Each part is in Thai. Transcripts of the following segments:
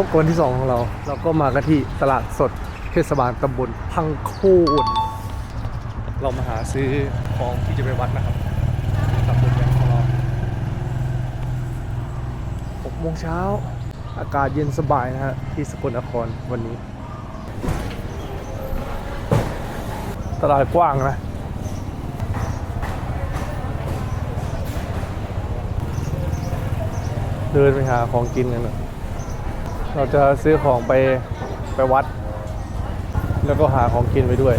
พบกับวันที่สองของเรา เราก็มากันที่ตลาดสดเทศบาลตำบลพังโคนเรามาหาซื้อของที่จะไปวัดนะครับตำบลแบงของเราหกโมงเช้า อากาศเย็นสบายนะฮะที่สกลนครวันนี้ ตลาดกว้างนะเดินไปหาของกินกันนะ เราจะซื้อของไปไปวัด แล้วก็หาของกินไปด้วย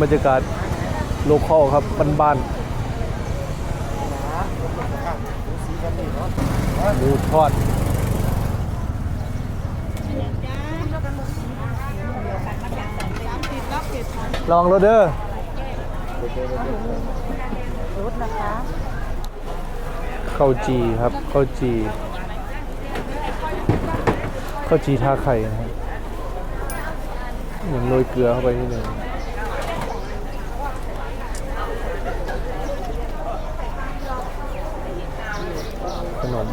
บรรยากาศโลคอลครับบ้านๆหมูทอดลองรถเด้อรุดนะคะ ข้าวจีครับข้าวจีข้าวจีท่าไข่นะครับอย่างโรยเกลือเข้าไปนิดนึงขนม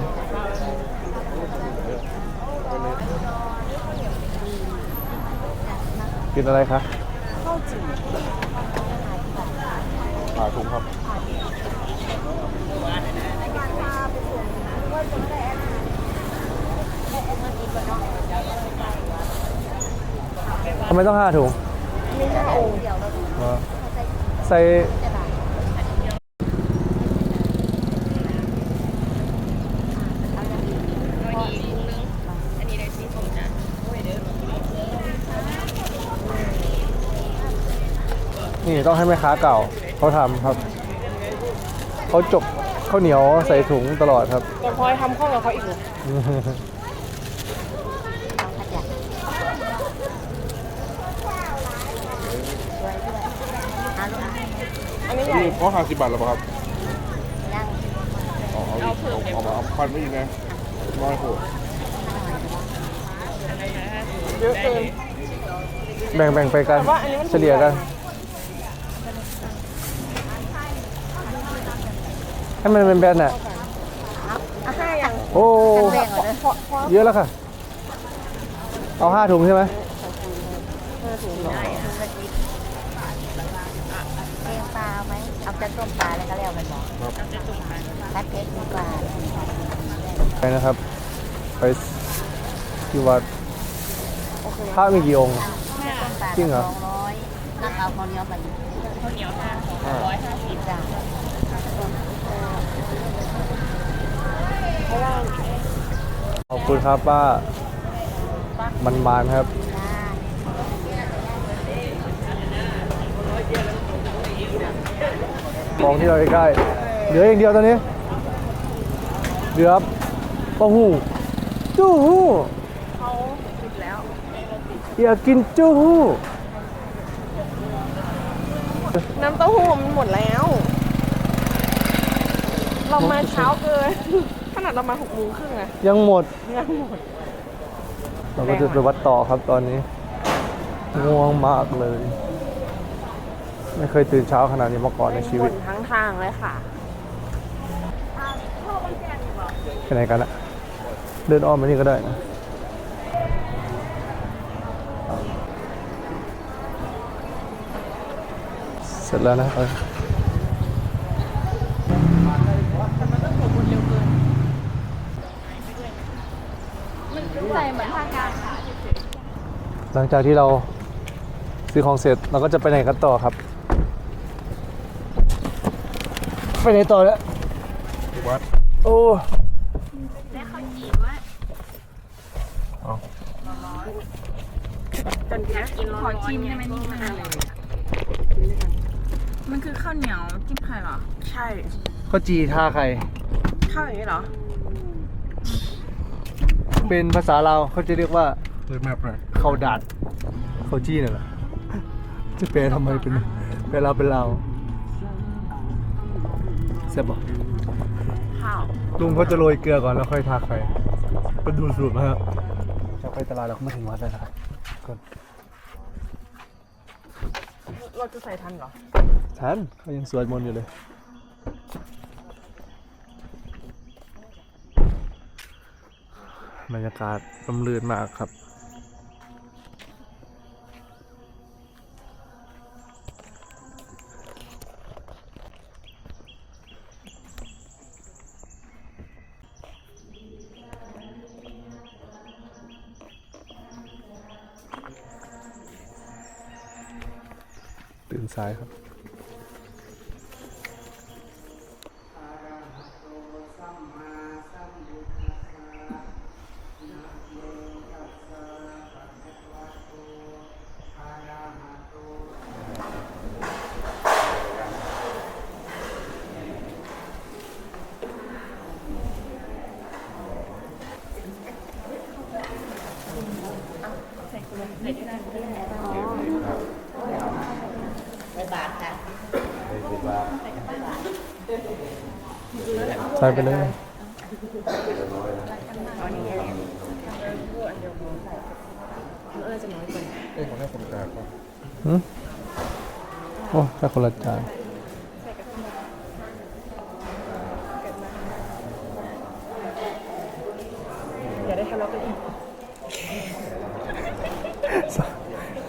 กินอะไรคะข้าวจี่ผ่าถุงครับ ทำไมต้องห้าถุงมีห้าองค์อ๋อใส่นี่ต้องให้แม่ค้าเก่าเขาทำครับ เขาจก ข้าวเหนียวใส่ถุงตลอดครับแต่พลอยทำข้าวกับเขาอีกเหรออันนี้ใหญ่นี่เขาห้าสิบบาทแล้วป่ะครับยังเอาเอาเอาเอามาเอาพันไม่อีกนะน้อยโหดเยอะเกินแบ่งแบ่งไปกัน แต่ว่าอันนี้มันเฉลี่ยกัน ให้มันเป็นแบนๆน่ะอะห้าอย่างโอ้แบ่งเหรอเนี่ยพอพอเยอะแล้วค่ะ เอาห้าถุงใช่ไหมห้าถุงเหรอถุงละสิบเลี้ยงปลาไหมเอาจะต้มปลาแล้วก็แล้วมันบอกคัดเพชรดีกว่าไปนะครับ ไปที่วัดโอเคพระมีกี่องค์ต้มปลาจริงเหรอสองร้อยนั่งเอาข้าวเหนียวมาข้าวเหนียวห้าร้อยห้าสิบจ้ะเพราะว่า ขอบคุณครับป้ามันมานครับของที่เราใกล้ๆเหลืออย่างเดียวตอนนี้ เหลือเต้าหู้จู้หู้เขาปิดแล้วอยากกินจู้หู้น้ำเต้าหู้มันหมดแล้ว เรามาเช้าเกิน นาดเรามาหกโมงครึ่งอะยังหมด ยังหมด เราก็จะไปวัดต่อครับตอนนี้ ง่วงมากเลย ไม่เคยตื่นเช้าขนาดนี้มาก่อนในชีวิตหมดทั้งทางเลยค่ะไปไหนกันอะเดินอ้อมไปนี่ก็ได้นะเสร็จแล้วนะครับ ใส่เหมือนทางการค่ะ หลังจากที่เราซื้อของเสร็จเราก็จะไปไหนกันต่อครับ ไปไหนต่อเนี่ยวัดโอ้จนแค่กินขอชิมได้ไหมนี่มันอะไรมันคือข้าวเหนียวจิ้มไข่เหรอ ใช่ ข้าวจีท่าใครข้าวอย่างนี้เหรอ เป็นภาษาเราวเขาจะเรียกว่า เลยแมปเลย เขาดัดเขาจี้น่ะเหรจะเป็นทำไมเป็นเป็นเราเป็นเราเสร็จบอกข้ลุงเขาจะโรยเกลือก่อนแล้วค่อยทาไข่ก็ดูสูตรนะมาฮะจะไปตลาดเราไม่ถึงวัดแล้วนะก่อนเราจะใส่ทันเหรอทันเขายังสวดมนต์อยู่เลยบรรยากาศร่มรื่นมากครับ ตื่นสายครับ ไปบาทค่ะ ใส่ ไปเลย เอ้ยของแม่ผมกลางป่ะหืมโอ้แค่คนละจานอย่าได้ทะเลาะกันอีก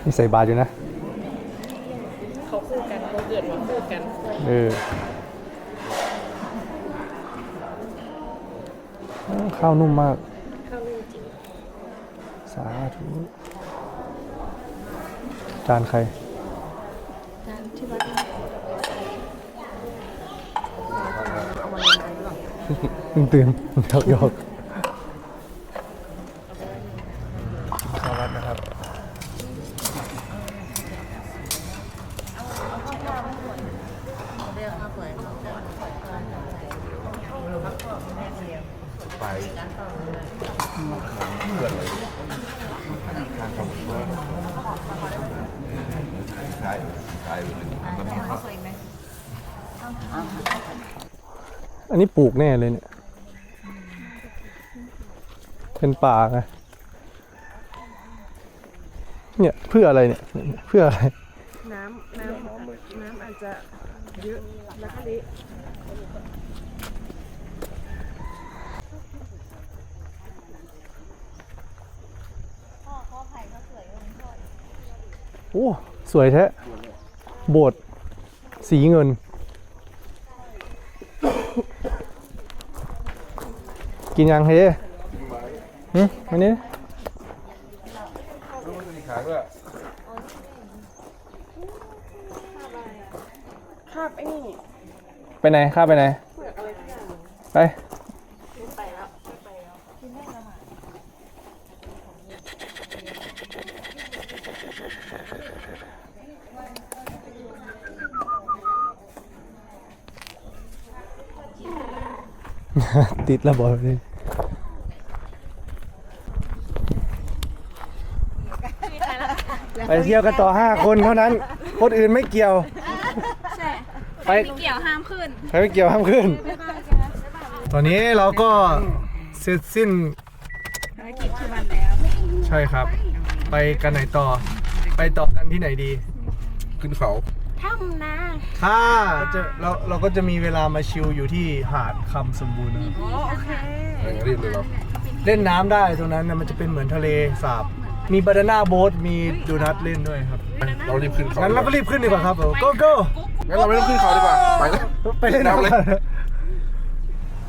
นี่ใส่บาตรอยู่นะ เขาคู่กันเขาเกิดมาคู่กัน เอออ้าว ข้าวนุ่มมาก ข้าวนุ่มจริง สาธุจานใครจานที่วัดเพิ่งตื่นหยอกหยอกข้าววัดนะครับ เรียกข้าวเปลือกข้าวเปลือก ไปเกิดเลยทางของผม ใช่ใช่มันมีข้าวอันนี้ปลูกแน่เลยเนี่ย เป็นป่าไง เนี่ยเพื่ออะไรเนี่ย เพื่ออะไร น้ำน้ำน้ำอาจจะเยอะแล้วก็เละโอ้ สวยแท้โบสถ์สีเงิน กินยังเฮ้หึวันนี้รู้ว่าจะมีขาด้วยคาบไอ้นี่ ไปไหนข้าไปไหน เปลือกอะไรสักอย่างหนึ่งไป ไม่ไปแล้วไม่ไปแล้ว ติดระเบิดเลยไปเที่ยวกันต่อ5คนเท่านั้น คนอื่นไม่เกี่ยวใช่ไปไม่เกี่ยวห้ามขึ้น ใครไม่เกี่ยวห้ามขึ้น ตอนนี้เราก็เสร็จสิ้นภารกิจที่วันแล้วใช่ครับ ไปกันไหนต่อ ไปต่อกันที่ไหนดี ขึ้นเขา ถ้ำนะถ้าจะเราเราก็จะมีเวลามาชิลอยู่ที่หาดคำสมบูรณ์นะครับโอ้โอเคอะไรรีบเลยเราเล่นน้ำได้ตรงนั้นนะมันจะเป็นเหมือนทะเลสาบ มีบานาน่าโบ๊ทมีดูนัทเล่นด้วยครับ เรารีบขึ้นเขางั้นเราก็รีบขึ้นดีกว่าครับผม go go งั้นเราไม่ต้องขึ้นเขาดีกว่า ไปเลยไปเล่นน้ำเลยกัน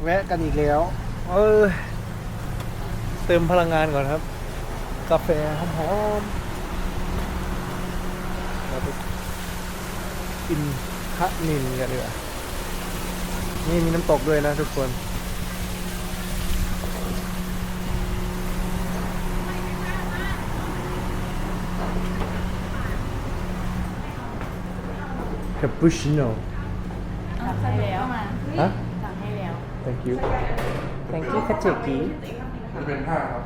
แวะกันอีกแล้ว เออ เติมพลังงานก่อนครับ กาแฟหอมๆเราไป กินพระนินกันดีกว่านี่มีน้ำตกด้วยนะทุกคนคาปูชิโน่สั่งให้แล้วมาฮะสั่งให้แล้ว thank you thank you คาเจกิจะเป็นผ้าครับ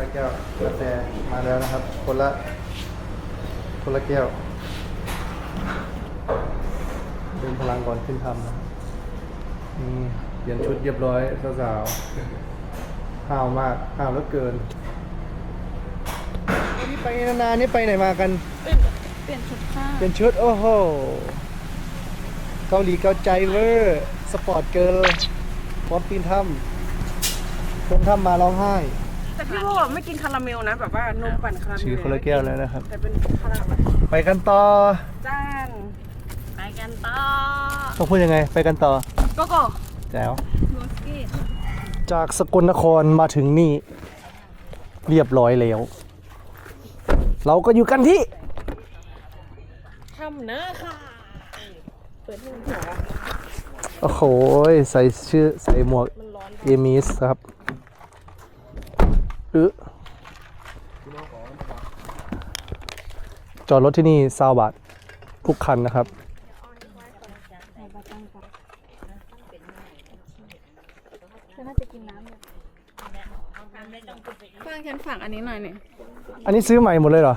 ได้แก้วกาแฟมาแล้วนะครับ คนละ คนละแก้วเดินพลังก่อนขึ้นทำนะนี่เปลี่ยนชุดเรียบร้อยสาวๆห้าวมากห้าวเหลือเกินวันนี้ไปนานๆนี่ไปไหนมากัน เปลี่ยนชุดผ้าเป็นชุด โอ้โห เกาหลีเกาใจเวอร์ สปอร์ตเกิร์ลพร้อมปีนถ้ำลงถ้ำมาร้องไห้ แต่พี่โบไม่กินคาราเมลนะ แบบว่านมปั่นคาราเมลชื่อคนละแก้วแล้วนะครับ แต่เป็นคาราเมลไปกันต่อจ้านไปกันต่อต้องพูดยังไง ไปกันต่อโกโก้แจ๋วจากสกลนครมาถึงนี่ เรียบร้อยแล้ว เราก็อยู่กันที่ทำเนอะค่ะ เปิดให้มันหัวโอ้โห ใส่ชื่อใส่หมวกเอมิสครับ อึจอดรถที่นี่ซาวบาททุกคันนะครับเพื่อนฉันฝากอันนี้หน่อยเนี่ยอันนี้ซื้อใหม่หมดเลยเหรอ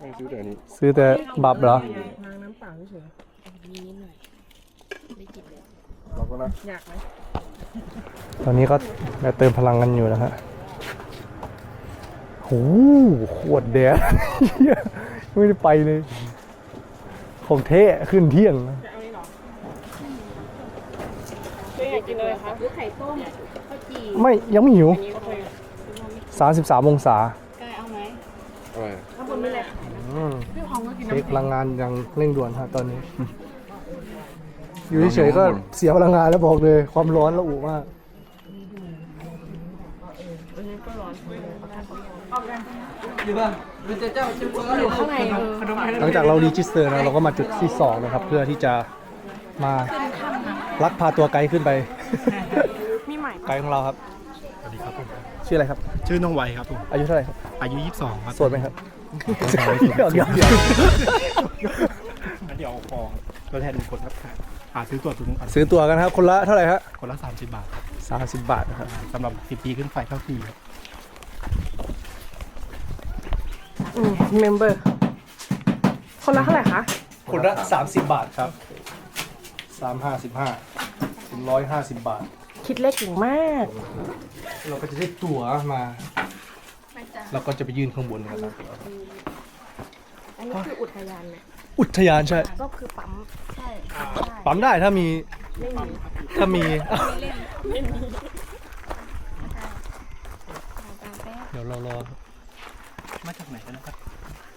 ไม่ซื้อแต่อันนี้ซื้อแต่บับเหรอ ล้างน้ำเปล่าเฉยเราก็นะ ๆอยากไหม ตอนนี้ก็มาเติมพลังกันอยู่นะฮะโอ้โหขวดแดดเหี้ยไม่ได้ไปเลย ของเทะขึ้นเที่ยงจะเอานี้เหรอเจ๊อยากกินอะไรคะหรือไข่ต้มข้าวจี่ไม่ยังไม่หิวอันนี้โอเค33 องศากายเอาไหมอะไรข้างบนไม่เลยอืมพี่หอมก็กินเช็คน้ำพลังงานอย่างเร่งด่วนฮะตอนนี้ อยู่เฉยๆก็เสียพลังงานแล้วบอกเลย ความร้อนระอุมากอ ยู่ข้างในเออหลังจากเรารีจิสเตอร์นะเราก็มาจุดที่2นะครับ เพื่อที่จะมาลักพาตัวไกด์ขึ้นไป มีใหม่ไกด์ของเราครับ สวัสดีครับผมชื่ออะไรครับ ชื่อน้องไวครับผมอายุเท่าไหร่ครับอายุ 22 ครับโสดไหมครับเดี๋ยวเดี๋ยวเดี๋ยวงั้นเดี๋ยวขอตัวแทนหนึ่งคนครับหาซื้อตัวถุงก่อนซื้อตัวกันครับคนละเท่าไหร่ฮะคนละ 30 บาทครับสามสิบบาทนะครับสำหรับ 10 ปีขึ้นไปเข้าฟรีครับ อืม เมมเบอร์ คนละเท่าไหร่คะ คนละสามสิบบาทครับสามห้าสิบห้าถึงร้อยห้าสิบบาท คิดเลขเก่งมาก เราก็จะได้ตั๋วมา เราก็จะไปยื่นข้างบนกันครับอันนี้คืออุทยานไหมอุทยานใช่ ก็คือปั๊ม ใช่ ปั๊มได้ถ้ามี ถ้ามี เดี๋ยวเรารอ มาจากไหนกันนะครับ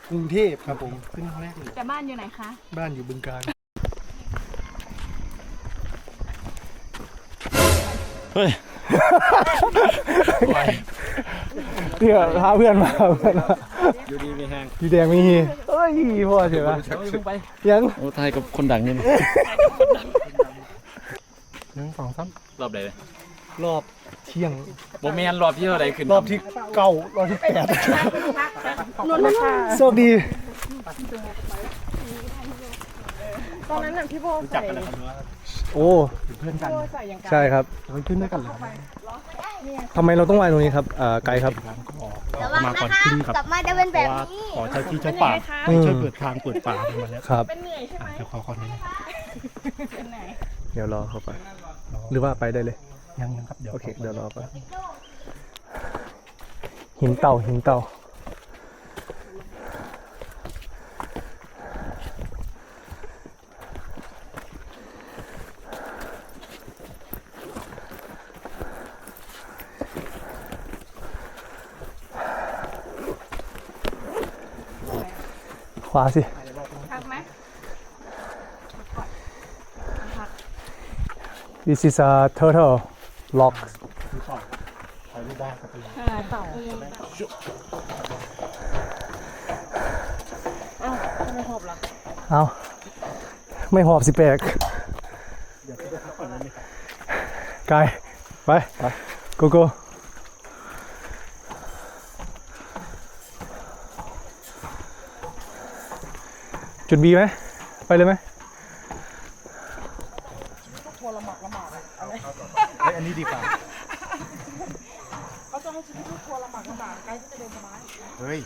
กรุงเทพครับผมขึ้นครั้งแรกเลยแต่บ้านอยู่ไหนคะ บ้านอยู่บึงการเฮ้ยเพื่อพาเพื่อนมาเพื่อนมาอยู่ดีมีแห้งดีแดงมีเอ้ยพ่อเฉยปะยังโอ้ไทยกับคนดังนี่หนึ่งสองสามรอบใดเลยรอบ เที่ยงโบแมนรอบที่เท่าไรขึ้นรอบที่เก้ารอบที่แปดนนท์ค่ะโชคดีตอนนั้นน่ะพี่โบจัใส่บกันนะครับโอ้เพื่อนกันโบใส่อย่างกันใช่ครับเราขึ้นด้วยกันเลยครับทำไมเราต้องมาตรงนี้ครับเอ่อไกด์ครับร้านก็มาก่อนขึ้นครับกลับมาจะเป็นเพแบบราะว่านี้ขอเจ้าที่เจ้าป่าอืมช่วยเปิดทางเปิดป่าขึ้นมาแล้วครับเป็นเหนื่อยใช่ไหมเดี๋ยวขอขอนี้เดี๋ยวรอเข้าไป หรือว่าไปได้เลย ยังยังครับเดี๋ยวโอเคเดี๋ยวรอไปหินเต่าหินเต่าขวาสิพักไหม This is a turtle lock ถ่ายรูปได้ครับเต่าอ้าวทำไมหอบล่ะเอาไม่หอบสิแปลกกายไปโกโก้จุดบีไหมไปเลยไหม อันนี้ดีกว่า เขาจะให้ชีวิตทุกทัวร์ลำบากลำบากใกล้ที่จะเดินสบาย เฮ้ย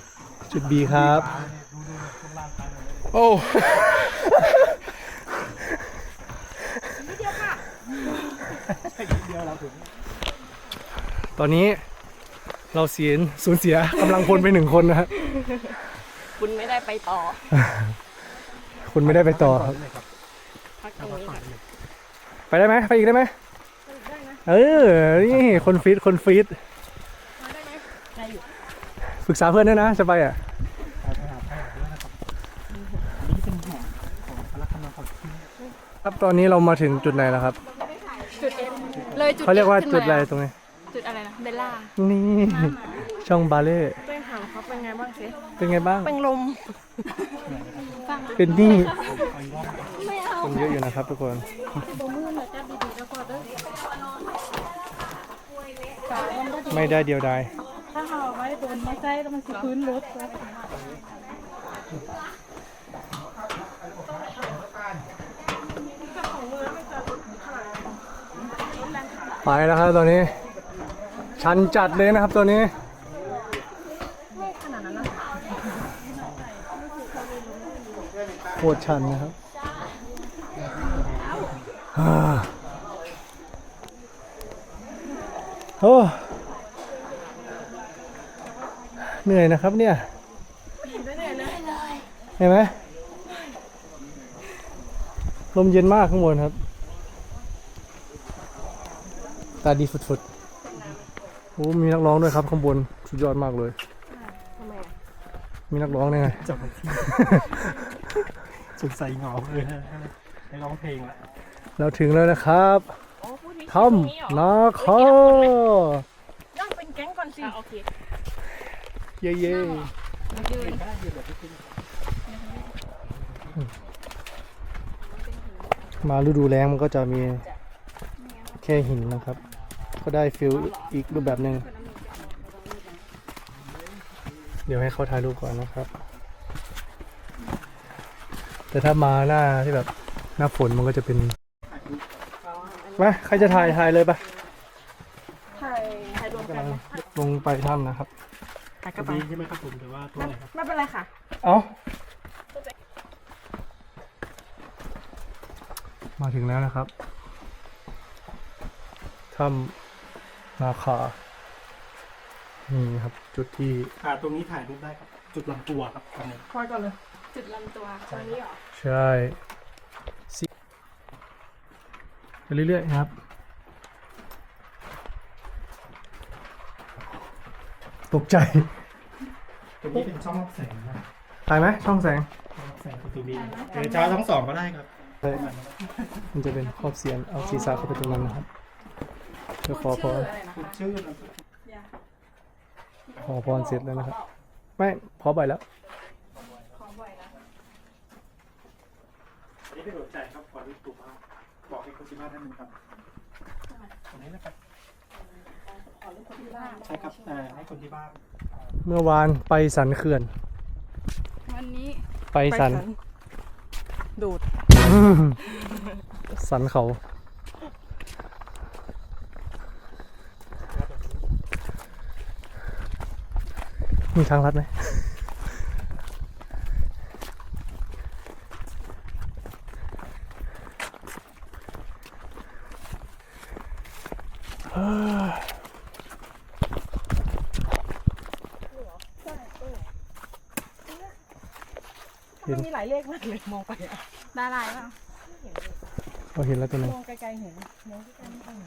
จุด บีครับ โอ้ ตอนนี้เราเสียสูญเสียกำลังพลไปหนึ่งคนนะฮะคุณไม่ได้ไปต่อ คุณไม่ได้ไปต่อครับ พักตรงนี้ค่ะไปได้ไหมไปอีกได้ไหมเออ นี่ คนฟีดคนฟีดได้อยู่ ปรึกษาเพื่อนด้วยนะจะไปอะไปหาแพทย์ด้วยนะครับอันนี้เป็นแห่งของพระกำลังของที่ครับตอนนี้เรามาถึงจุดไหนแล้วครับ จุดเอ็นเลยจุดเขาเรียกว่าขึ้นมจุดอะไรตรงนี้ จุดอะไรนะเบลล่า นี่ ช่องบาเล่เต้ยถามเขาเป็นไงบ้างสิเป็นไงบ้าง เป็นลม เป็นหนี่คนเยอะอยู่นะครับทุกคนไม่ได้เดียวดาย นมาใส่แล้วมันสิพื้นรถไปแล้วครับตอนนี้ ชันจัดเลยนะครับตัวนี้โคตรชันนะครับโอ้ เหนื่อยนะครับเนี่ยเห็นไหมลมเย็นมากข้างบนครับ ตาดีฝุดๆ โอ้ มีนักร้องด้วยครับข้างบน สุดยอดมากเลย มีนักร้องได้ไงจับที่สงสัยเหงาเลยนะให้ร้องเพลงละเราถึงแล้วนะครับถ้ำนาคาย่องเป็นแก๊งก่อนสิโอเค เย่เย่มาฤดูแล้งมันก็จะมีแค่หินนะครับ ก็ได้ฟิลอีกรูปแบบหนึ่งเดี๋ยวให้เขาถ่ายรูปก่อนนะครับ แต่ถ้ามาหน้าที่แบบหน้าฝนมันก็จะเป็นมาใครจะถ่ายถ่ายเลยปะถ่ายถ่ายรวมกันไหมลงไปถ้ำนะครับ ถ่ายกตัระวเป๋านี้ใช่ไหมครับผมหรือว่าตัวไหนครับไม่เป็นไรค่ะ เอามาถึงแล้วนะครับถ้ำนาคา นี่ครับ จุดที่อ่าตรงนี้ถ่ายรูปได้ครับ จุดลำตัวครับตรงนี้คอยก่อนเลย จุดลำตัวตรงนี้เหรอ ใช่สิไปเรื่อยๆครับ ตกใจ ตรงนี้เป็นช่องรับแสงนะถ่ายไหมช่องแสงช่องรับแสงประตูนี้เดี๋ยวเช้าทั้งสองก็ได้ครับ มันจะเป็นครอบเสียนเอาศีรษะเข้าไปตรงนั้นนะครับเพื่อขอพรคุณชื่อนะขอพรเสร็จแล้วนะครับ ไม่ขอใบแล้วอันนี้เป็นหัวใจครับขอรูปตัวมาบอกให้คนที่บ้านท่านหนึ่งครับตรงนี้นะครับใช่ครับเอ่อให้คนที่บ้าน เมื่อวานไปสันเขื่อน วันนี้ไปสัน ดูด สันเขา มีทางลัดไหม มันมีหลาย เลขมากเลยมองไปอะได้หลายป่ะเราเห็นแล้วตัวหนึงมองไกลๆเห็นมองใกล้ๆไม่ต้อง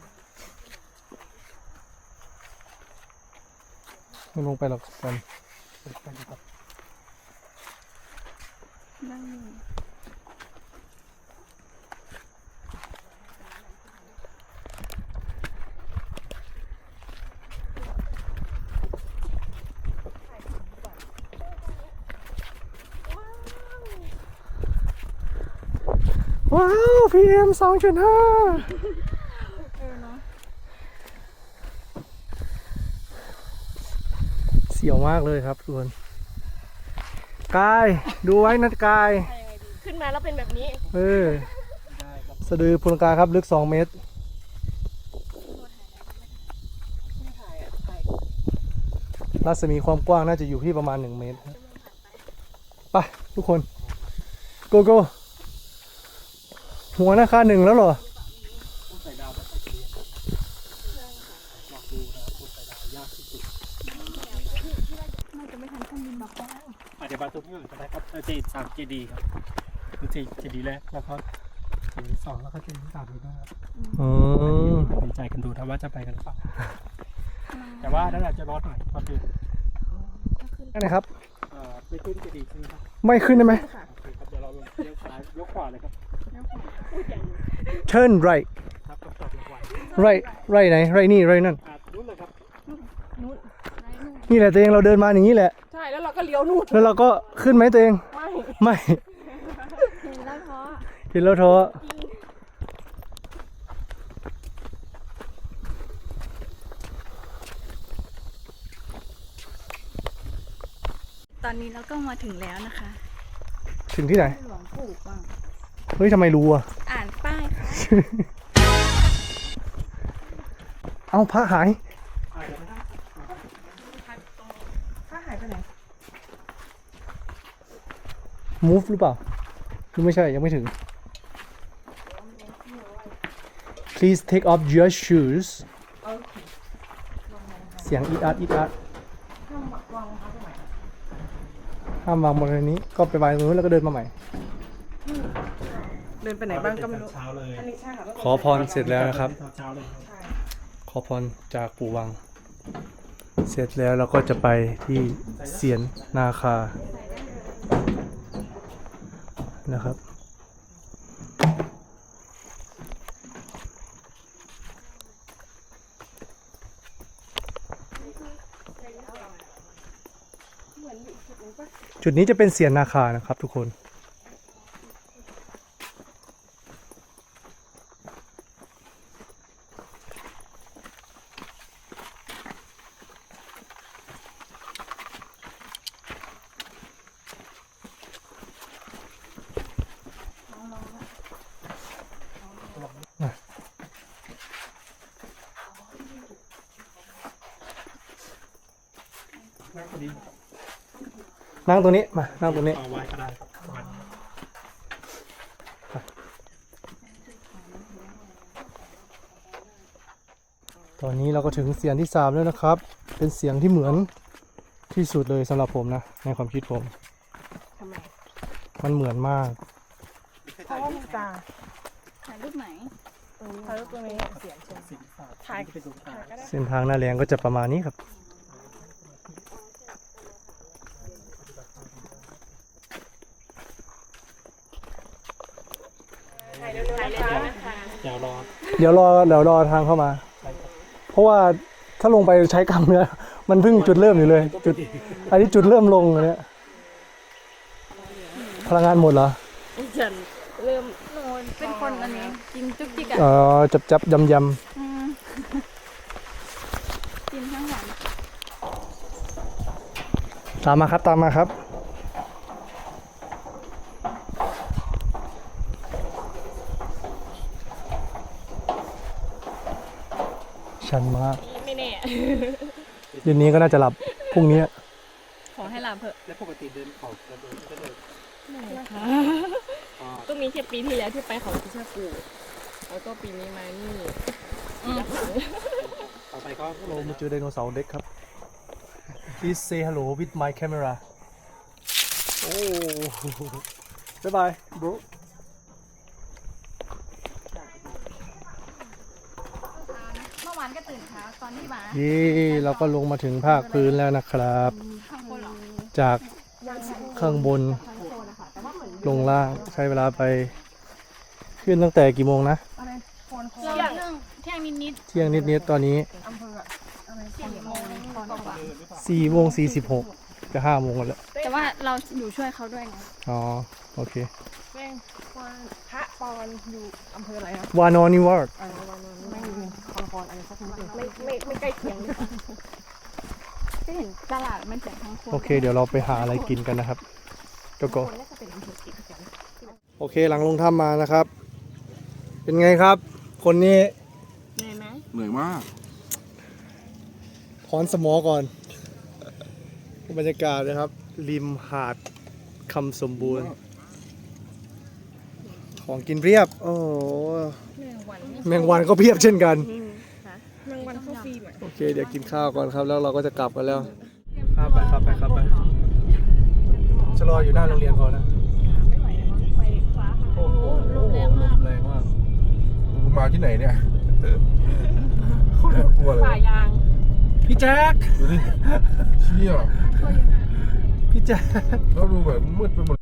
ไม่ลงไปหรอกกันนั่ง ว้าว PM สองจุดห้าเสียวมากเลยครับทุกคนกายดูไว้นะกาย ขึ้นมาแล้วเป็นแบบนี้ เออสะดือพลกาครับลึก 2 เมตร รัศมีความกว้างน่าจะอยู่ที่ประมาณ 1 เมตรครับไปทุกคนโกโก้ หัวหน้าค่าหนึ่งแล้วเหรอใส่ดาวแบบใส่เรียนลองดูนะครับคุณใส่ดาวยากที่สุดน่าจะไม่ทันเครื่องบินมาก่อนเดี๋ยวมาตรงนี้ก่อนก็ได้ครับเออเจสามเจดีครับคือเจเจดีแรกแล้วก็ถึงสองแล้วก็ถึงสามถึงห้าอ๋อ ตัดสินใจกันดูนะว่าจะไปกันหรือเปล่าแต่ว่านั่นอาจจะร้อนหน่อยก็คือนั่นนะครับ เอ่อไม่ขึ้นจะดีใช่ไหมครับไม่ขึ้นได้ไหมโอเคครับเดี๋ยวเราลงเลี้ยวซ้ายยกขวาเลยครับ turn right ครับกับตอบยกขวา right right ไหน right นี่ right นั่น อะนู้นเลยครับ นี่แหละตัวเองเราเดินมาอย่างนี้แหละ ใช่แล้วเราก็เลี้ยวนู่นแล้วเราก็ขึ้นไหมตัวเอง ไม่ไม่ เห็นแล้วท้อเห็นแล้วท้อตอนนี้เราก็มาถึงแล้วนะคะ ถึงที่ไหน หลวงปู่บ้าง เฮ้ยทำไมรู้อะ อ่านป้ายค่ะเอาพระหาย ถ้าหายไปไหน move หรือเปล่าหรือไม่ใช่ยังไม่ถึง please take off your shoes เสียงอีอาร์อีอาร์ห้ามวางบนนี้ก็ไปวางตรงนู้นแล้วก็เดินมาใหม่ เดินไปไหนบ้างก็ไม่รู้เช้าเลยอันนี้ใช่ค่ะขอพรเสร็จแล้วนะครับตอนเช้าเลยขอพรจากปู่วัง เสร็จแล้วเราก็จะไปที่เสียนนาคานะครับ จุดนี้จะเป็นเสียนนาคานะครับทุกคน นั่งพอดีนั่งตรงนี้มานั่งตรงนี้เอาไว้ก็ได้ครับประมาณตอนนี้เราก็ถึงเสียงที่สามแล้วนะครับ เป็นเสียงที่เหมือนที่สุดเลยสำหรับผมนะ ในความคิดผม ทำไมมันเหมือนมาก เพราะว่ามีตาถ่ายรูปไหนถ่ายรูปตรงนี้เสียงเชิงสิ่งที่ฝากถ่ายที่เป็นสุขภาพก็ได้เส้นทางหน้าแรงก็จะประมาณนี้ครับ ถ่ายเร็วๆนะคะ เดี๋ยวรอ เดี๋ยวรอเดี๋ยวรอทางเข้ามา เพราะว่าถ้าลงไปใช้กรรมเนื้อมันเพิ่งจุดเริ่มอยู่เลยจุดอันนี้จุดเริ่มลงเลยเนี่ยพลังงานหมดเหรอฉันเริ่มหนูเป็นคนอันนี้กินจุกจิกอะเออจับจับยำยมกินทั้งวันำตามมาครับตามมาครับ ชันมากไม่แน่ เย็นนี้ก็น่าจะหลับพรุ่งนี้ขอให้หลับเถอะและปกติเดินเขาจะเดินก็เดินอ่าก็มีแค่ปีที่แล้วที่ไปเขาพิชากูแล้วก็ปีนี้มานี่ต่อไปก็เรามาเจอไดโนเสาร์เด็กครับ Please say hello with my camera โอ้บ๊ายบาย bro เมื่อวานก็ ตื่นเช้าตอนที่มาเย้เราก็ลงมาถึงภาคพื้นแล้วนะครับข้างบนเหรอจากข้างบนลงล่างใช้เวลาไปขึ้นตั้งแต่กี่โมงนะเราเรื่องเที่ยงนิดเที่ยงนิดๆตอนนี้ๆสี่โมงก่อนกว่า4โมง46จะ5โมงแล้ว แต่ว่าเราอยู่ช่วยเขาด้วยไงอ๋อ โอเคแม่งปอนพระปอนอยู่อำเภออะไรคะวานอนิวอร์ด เออวันนั้นไม่ มีคอนคอนอะไรสักนิดหนึ่งไม่ไม่ไม่ใกล้เคียงเลยก็เห็นตลาดมันแจกทั้งคนโอเค เดี๋ยวเราไปหาอะไรกินกันนะครับโกโก้คนน่าจะเป็นอำเภอติดกันโอเคหลังลงถ้ำมานะครับ เป็นไงครับ คนนี้เหนื่อยไหมเหนื่อยมากถอนสมอก่อน บรรยากาศนะครับ ริมหาดคำสมบูรณ์ ของกินเพียบ โอ้โหแมงวันแมงวันก็เพียบเช่นกัน แมงวันเข้าฟรีไหมโอเค เดี๋ยวกินข้าวก่อนครับ แล้วเราก็จะกลับกันแล้วครับไปครับไปครับไปจะรออยู่หน้าโรงเรียนก่อนนะไม่ไหวแล้วมั้งไฟฟ้าโอ้โหลมแรงมาที่ไหนเนี่ยโคตรน่ากลัวเลยป่ายาง พี่แจ๊คดูดิเชี่ยก็ยังไงพี่แจ๊คแล้วดูแบบมืดไปหมด